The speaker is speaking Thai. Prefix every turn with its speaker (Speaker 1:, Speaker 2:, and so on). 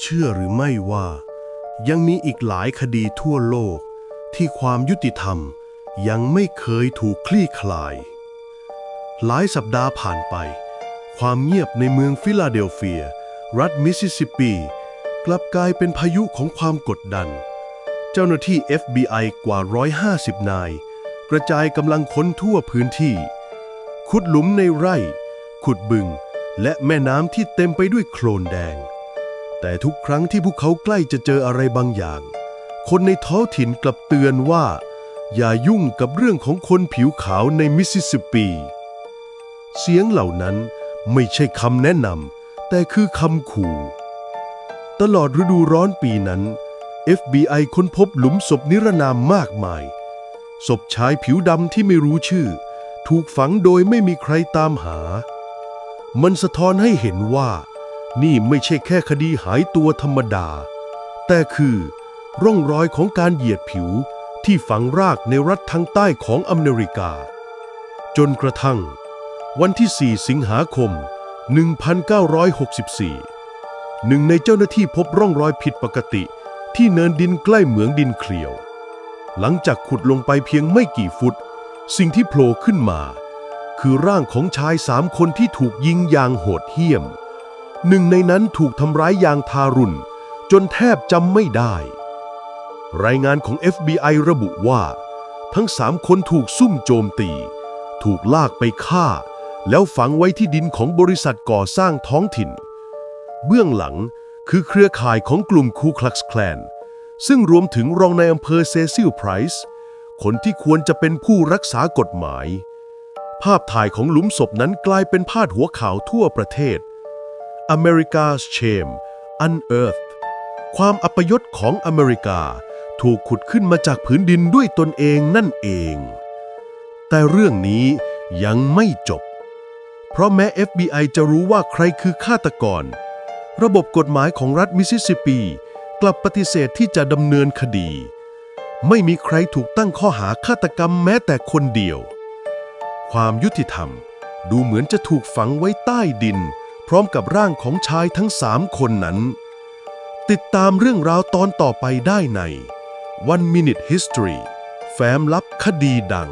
Speaker 1: เชื่อหรือไม่ว่า ยังมีอีกหลายคดีทั่วโลก ที่ความยุติธรรมยังไม่เคยถูกคลี่คลาย หลายสัปดาห์ผ่านไป ความเงียบในเมืองฟิลาเดลเฟีย รัฐมิสซิสซิปปี กลับกลายเป็นพายุของความกดดัน เจ้าหน้าที่ FBI กว่า 150 นาย กระจายกำลังค้นทั่วพื้นที่ ขุดหลุมในไร่ ขุดบึง และแม่น้ำที่เต็มไปด้วยโคลนแดง แต่ทุกครั้งที่พวกเขาใกล้จะเจออะไรบางอย่าง คนในท้องถิ่นกลับเตือนว่า อย่ายุ่งกับเรื่องของคนผิวขาวในมิสซิสซิปปี เสียงเหล่านั้นไม่ใช่คำแนะนำแต่คือคำขู่ ตลอดฤดูร้อนปีนั้น FBI ค้นพบหลุมศพนิรนามมากมาย ศพชายผิวดำที่ไม่รู้ชื่อ ถูกฝังโดยไม่มีใครตามหา มันสะท้อนให้เห็นว่า นี่ไม่ใช่แค่คดีหายตัวธรรมดา แต่คือ ร่องรอยของการเหยียดผิวที่ฝังรากในรัฐทางใต้ของอเมริกา จนกระทั่ง วันที่ 4 สิงหาคม 1964 หนึ่งในเจ้าหน้าที่พบร่องรอยผิดปกติที่เนินดินใกล้เหมืองดินเคลียว หลังจากขุดลงไปเพียงไม่กี่ฟุต สิ่งที่โผล่ขึ้นมา คือร่างของชายสามคนที่ถูกยิงอย่างโหดเหี้ยม หนึ่งในนั้นถูกทำร้ายอย่างทารุณ จนแทบจำไม่ได้ รายงานของ FBI ระบุว่า ทั้งสามคนถูกซุ่มโจมตี ถูกลากไปฆ่า แล้วฝังไว้ที่ดินของบริษัทก่อสร้างท้องถิ่น เบื้องหลังคือเครือข่ายของกลุ่มคูคลักส์แคลน ซึ่งรวมถึงรองในายอำเภอเซซิลไพรส์คนที่ควรจะเป็นผู้รักษากฎหมาย ภาพถ่ายของหลุมศพนั้นกลายเป็นพาดหัวข่าวทั่วประเทศ America's Shame Unearthed ความอัปยศของอเมริกา ถูกขุดขึ้นมาจากผืนดินด้วยตนเองนั่นเอง แต่เรื่องนี้ยังไม่จบ เพราะแม้ FBI จะรู้ว่าใครคือฆาตกร ระบบกฎหมายของรัฐมิสซิสซิปปี กลับปฏิเสธที่จะดำเนินคดี ไม่มีใครถูกตั้งข้อหาฆาตกรรมแม้แต่คนเดียว ความยุติธรรมดูเหมือนจะถูกฝังไว้ใต้ดิน พร้อมกับร่างของชายทั้งสามคนนั้น ติดตามเรื่องราวตอนต่อไปได้ใน One Minute History แฟ้มลับคดีดัง